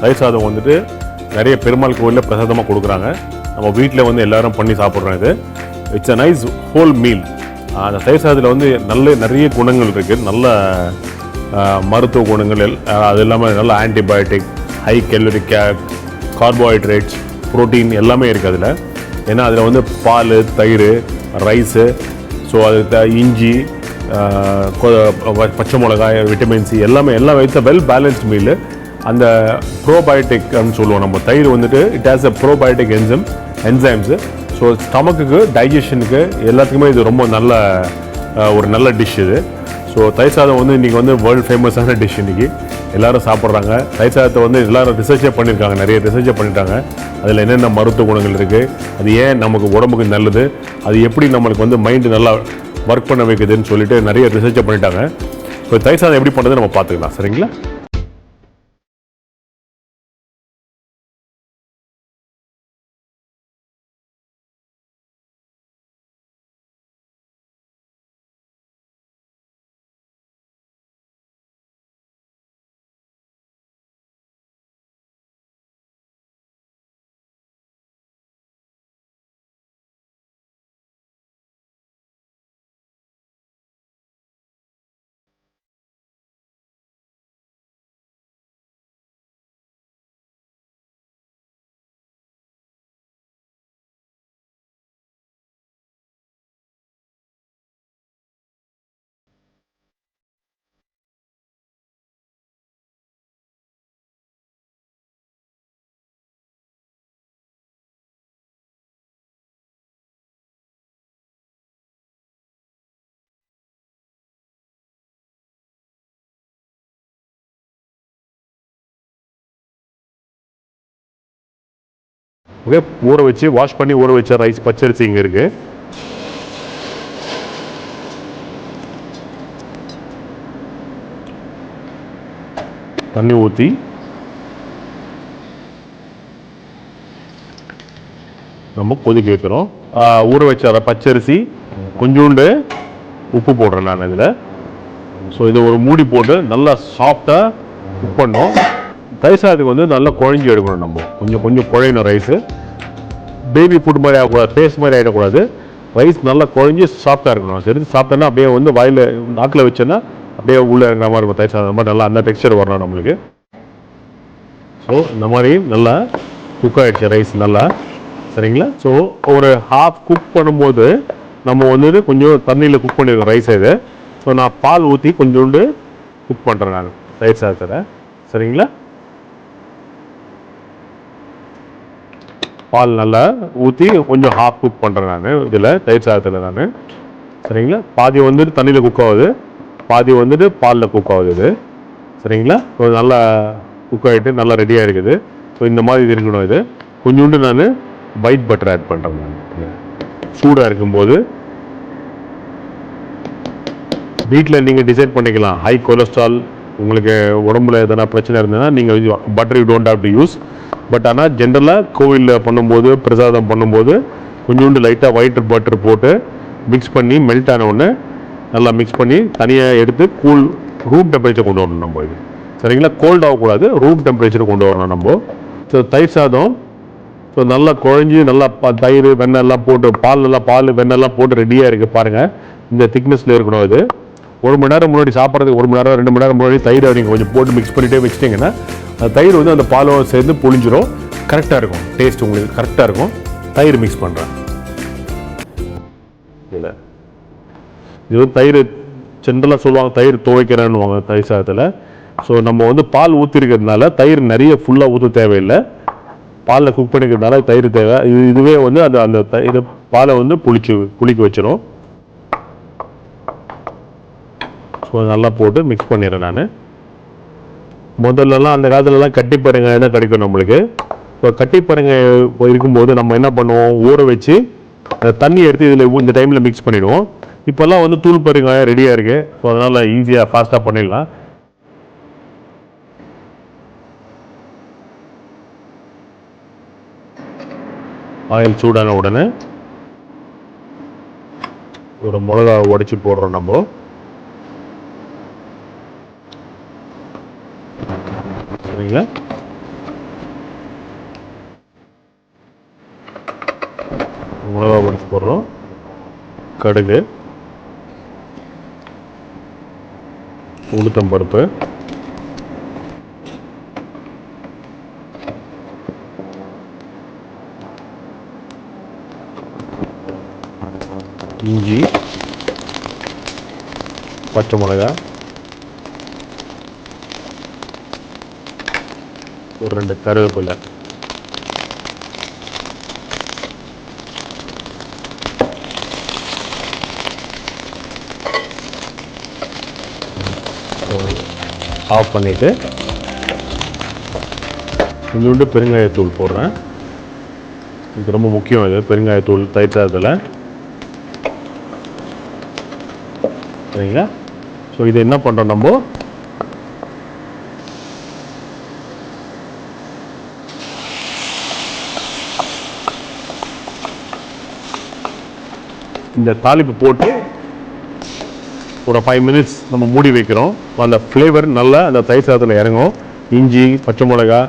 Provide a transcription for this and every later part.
தயிர் சாதம் வந்துட்டு நிறைய பெருமாள் கோவிலில் பிரசாதமாக கொடுக்குறாங்க. நம்ம வீட்டில் வந்து எல்லாரும் பண்ணி சாப்பிட்றோம் இது. It's a nice whole meal அந்த தயிர் சாதத்தில் வந்து நல்ல நிறைய குணங்கள் இருக்குது நல்ல மருத்துவ குணங்கள் எல்- அது இல்லாமல் நல்ல antibiotic high calorific carbohydrates protein எல்லாமே இருக்குது அதில். ஏன்னா அதில் வந்து பால் தயிர் ரைஸு ஸோ அது த- இஞ்சி கொ- பச்சை மிளகாய் விட்டமின் சி எல்லாமே எல்லாம் வைத்த வெல் பேலன்ஸ்ட் மீல் அந்த ப்ரோபயோட்டிக்னு சொல்லுவோம் நம்ம. தயிர் வந்துட்டு it has a probiotic enzyme enzymes so ஸ்டமக்குக்கு டைஜஷனுக்கு எல்லாத்துக்குமே இது ரொம்ப நல்ல ஒரு நல்ல டிஷ் இது. ஸோ தயிர் சாதம் வந்து இன்றைக்கி வந்து வேர்ல்டு ஃபேமஸான டிஷ் இன்றைக்கி எல்லாரும் சாப்பிட்றாங்க. தயிர் சாதத்தை வந்து எல்லாரும் ரிசர்ச்சே பண்ணியிருக்காங்க நிறைய ரிசர்ச்சே பண்ணிட்டாங்க. அதில் என்னென்ன மருத்துவ குணங்கள் இருக்குது அது ஏன் நமக்கு உடம்புக்கு நல்லது? அது எப்படி நம்மளுக்கு வந்து மைண்டு நல்லா ஒர்க் பண்ண வைக்குதுன்னு சொல்லிட்டு நிறைய ரிசர்ச்சை பண்ணிட்டாங்க. ஸோ தயிர் சாதம் எப்படி பண்ணுறது நம்ம பார்த்துக்கலாம். சரிங்களா? ஓகே ஊற வச்சு வாஷ் பண்ணி ஊற வச்ச ரைஸ் பச்சரிசி இங்கே இருக்குது தண்ணி ஊற்றி நம்ம கொதிக்க வைக்கிறோம் ஊற வச்ச பச்சரிசி கொஞ்சோண்டு உப்பு போடுறேன் நான் இதில். ஸோ இதை ஒரு மூடி போட்டு நல்லா சாஃப்டாக குக் பண்ணோம். தயிர் சாதத்துக்கு வந்து நல்லா குழஞ்சி எடுக்கணும் நம்ம. கொஞ்சம் கொஞ்சம் குழையணும் ரைஸு பேபி ஃபுட் மாதிரி ஆகக்கூடாது பேஸ்ட் மாதிரி ஆகிடக்கூடாது ரைஸ் நல்லா குழஞ்சி சாஃப்டாக இருக்கணும். சரி சாப்பிட்டோன்னா அப்படியே வந்து வாயில் நாக்கில் வச்சோன்னா அப்படியே உள்ளே இருக்கிற மாதிரி இருக்கும் தயிர் சாதம் மாதிரி நல்லா அந்த டெக்ஸ்சர் வரணும் நம்மளுக்கு. ஸோ இந்த மாதிரி நல்லா குக் ஆகிடுச்சு ரைஸ் நல்லா. சரிங்களா? ஸோ ஒரு ஹாஃப் குக் பண்ணும்போது நம்ம வந்துட்டு கொஞ்சம் தண்ணியில் குக் பண்ணியிருக்கோம் ரைஸ் இது. ஸோ நான் பால் ஊற்றி கொஞ்சோண்டு குக் பண்ணுறேன் நான் தயிர் சாதத்தில் சரிங்களா? பால் நல்லா ஊற்றி கொஞ்சம் ஹாஃப் குக் பண்ணுறேன் நான். இதில் தயிர் சாதத்தில் நான். சரிங்களா? பாதி வந்துட்டு தண்ணியில் குக் ஆகுது. பாதி வந்துட்டு பாலில் குக் ஆகுது இது. சரிங்களா? கொஞ்சம் நல்லா குக் ஆகிட்டு நல்லா ரெடியாக இருக்குது ஸோ இந்த மாதிரி இது இருக்கணும் இது. கொஞ்சோண்டு நான் ஒயிட் பட்டர் ஆட் பண்ணுறேன் நான். சூடாக இருக்கும்போது. வீட்டில் நீங்கள் டிசைட் பண்ணிக்கலாம். ஹை கொலஸ்ட்ரால் உங்களுக்கு உடம்புல எதனா பிரச்சனை இருந்ததுன்னா நீங்கள் butter you don't have to use but ஆனால் ஜென்ரலாக கோவிலில் பண்ணும்போது பிரசாதம் பண்ணும்போது கொஞ்சோண்டு லைட்டாக ஒயிட் பட்டர் போட்டு மிக்ஸ் பண்ணி மெல்ட் ஆனவுடனே நல்லா மிக்ஸ் பண்ணி தனியாக எடுத்து கூல் ரூம் டெம்பரேச்சர் கொண்டு வரணும் நம்ம இது. சரிங்களா? கோல்ட் ஆகக்கூடாது ரூம் டெம்பரேச்சர் கொண்டு வரணும் நம்ம. ஸோ தயிர் சாதம். ஸோ நல்லா குழஞ்சி நல்லா தயிர் வெண்ணெய் எல்லாம் போட்டு பால் நல்லா பால் வெண்ணெய்லாம் போட்டு ரெடியாக இருக்குது பாருங்கள் இந்த திக்னஸில் இருக்கணும் இது. ஒரு மணி நேரம் முன்னாடி சாப்பிட்றதுக்கு ஒரு மணி நேரம் ரெண்டு மணி நேரம் முன்னாடி தயிரை நீங்கள் கொஞ்சம் போட்டு மிக்ஸ் பண்ணிகிட்டே வச்சிட்டிங்கன்னா அந்த தயிர் வந்து அந்த பாலோட சேர்ந்து புளிஞ்சிரும் கரெக்டாக இருக்கும். டேஸ்ட் உங்களுக்கு கரெக்டாக இருக்கும். தயிர் மிக்ஸ் பண்ணுறேன் இல்லை. இது வந்து தயிர் ஜென்ரலாக சொல்லுவாங்க தயிர் துவைக்கிறேன்னு தயிர் சாதத்தில். ஸோ நம்ம வந்து பால் ஊற்றிருக்கிறதுனால தயிர் நிறைய ஃபுல்லாக ஊற்ற தேவையில்லை. பாலில் குக் பண்ணிக்கிறதுனால தயிர் தேவை. இது இதுவே வந்து அந்த அந்த தயிர் பாலை வந்து புளிச்சு புளிக்க வச்சிடும் ஸோ நல்லா போட்டு மிக்ஸ் பண்ணிடுறேன் நான். முதல்லலாம் அந்த காலத்துலலாம் கட்டி தான் கிடைக்கும் நம்மளுக்கு? இப்போ கட்டி இருக்கும்போது நம்ம என்ன பண்ணுவோம்? ஊற வச்சு அந்த தண்ணி எடுத்து இதில் இந்த டைமில் மிக்ஸ் பண்ணிடுவோம். இப்போல்லாம் வந்து தூள் பெருங்காயம் ரெடியாக இருக்குது ஸோ அதனால் ஈஸியாக ஃபாஸ்ட்டாக பண்ணிடலாம். ஆயில் சூடான உடனே ஒரு மிளகா உடச்சி போடுறோம் நம்ம. பார்க்குறீங்க மிளகா பொடி போடுறோம். கடுகு. உளுத்தம் பருப்பு. இஞ்சி. பச்சை மிளகாய். ஒரு ரெண்டு கருவேப்பிலை. ஆஃப் பண்ணிவிட்டு கொஞ்சோண்டு பெருங்காயத்தூள் போடுறேன். இது ரொம்ப முக்கியம் இது பெருங்காயத்தூள் தயிர்த்தாரத்தில் சரிங்களா? ஸோ இதை என்ன பண்ணுறோம் நம்ம? இந்த தாளிப்பு போட்டு ஒரு ஃபைவ் மினிட்ஸ் நம்ம மூடி வைக்கிறோம். அந்த ஃப்ளேவர் நல்லா அந்த தயிர் சாதத்தில் இறங்கும். இஞ்சி பச்சை மிளகா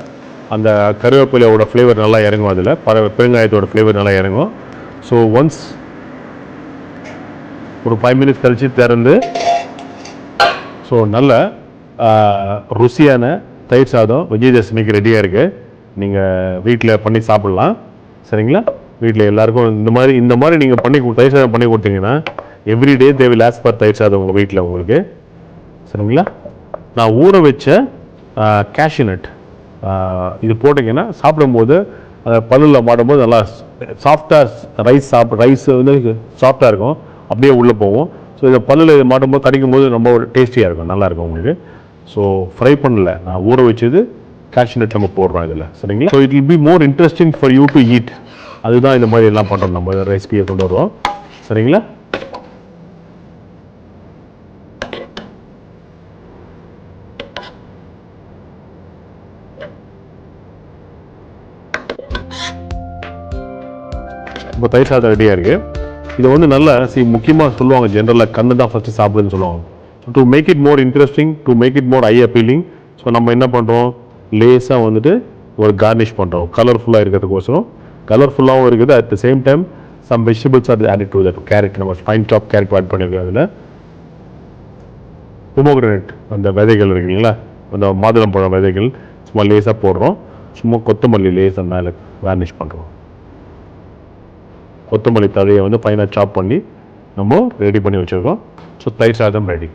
அந்த கருவேப்பிலையோட ஃப்ளேவர் நல்லா இறங்கும் அதில். பர பெருங்காயத்தோட ஃப்ளேவர் நல்லா இறங்கும். ஸோ ஒன்ஸ் ஒரு ஃபைவ் மினிட்ஸ் கழித்து திறந்து ஸோ நல்ல ருசியான தயிர் சாதம் விஜயதசமிக்கு ரெடியாக இருக்குது நீங்கள் வீட்டில் பண்ணி சாப்பிட்லாம். சரிங்களா? வீட்டில் எல்லாருக்கும் இந்த மாதிரி இந்த மாதிரி நீங்கள் பண்ணி தயிர் சாதம் பண்ணி கொடுத்தீங்கன்னா எவ்ரிடே தேவை லாஸ்ட் பர் தயிர் சாதம் உங்கள் வீட்டில் உங்களுக்கு. சரிங்களா? நான் ஊற வச்ச கேஷ்யூநட் இது போட்டிங்கன்னா சாப்பிடும்போது அதை பல்லில் மாட்டும்போது நல்லா சாஃப்டாக ரைஸ் சாப் ரைஸ் வந்து சாஃப்டாக இருக்கும். அப்படியே உள்ளே போகும். ஸோ இதை பல்லில் இது மாட்டும்போது கடிக்கும் போது ரொம்ப டேஸ்டியாக இருக்கும். நல்லாயிருக்கும் உங்களுக்கு. ஸோ ஃப்ரை பண்ணல. நான் ஊற வச்சது கேஷ்யூநட் நம்ம போடுறோம் இதில். சரிங்களா? So it will be more interesting for you to eat அதுதான் இந்த மாதிரி எல்லாம் பண்ணுறோம் நம்ம ரெசிபியை கொண்டு வருவோம். சரிங்களா? இப்போ தயிர் சாதம் ரெடியாக இருக்குது இது வந்து நல்லா சி முக்கியமாக சொல்லுவாங்க ஜென்ரலாக கண்ணு தான் ஃபஸ்ட்டு சாப்பிடுன்னு சொல்லுவாங்க. So to make it more interesting to make it more eye appealing so நம்ம என்ன பண்ணுறோம் லேஸாக வந்துட்டு ஒரு கார்னிஷ் பண்ணுறோம் கலர்ஃபுல்லாக இருக்கிறதுக்கோசரம். கலர்ஃபுல்லாகவும் இருக்குது. At the same time some vegetables are add to that carrot நம்ம ஃபைன் டாப் கேரட் ஆட் பண்ணியிருக்கோம் அதில். பொமோகிரனேட் அந்த விதைகள் இருக்குங்களா அந்த மாதுளம்பழம் விதைகள் சும்மா லேஸாக போடுறோம். சும்மா கொத்தமல்லி லேஸாக மேலே வேர்னிஷ் பண்ணுறோம் கொத்தமல்லி தழையை வந்து ஃபைனாக சாப் பண்ணி நம்ம ரெடி பண்ணி வச்சுருக்கோம். ஸோ தயிர் சாதம் ரெடி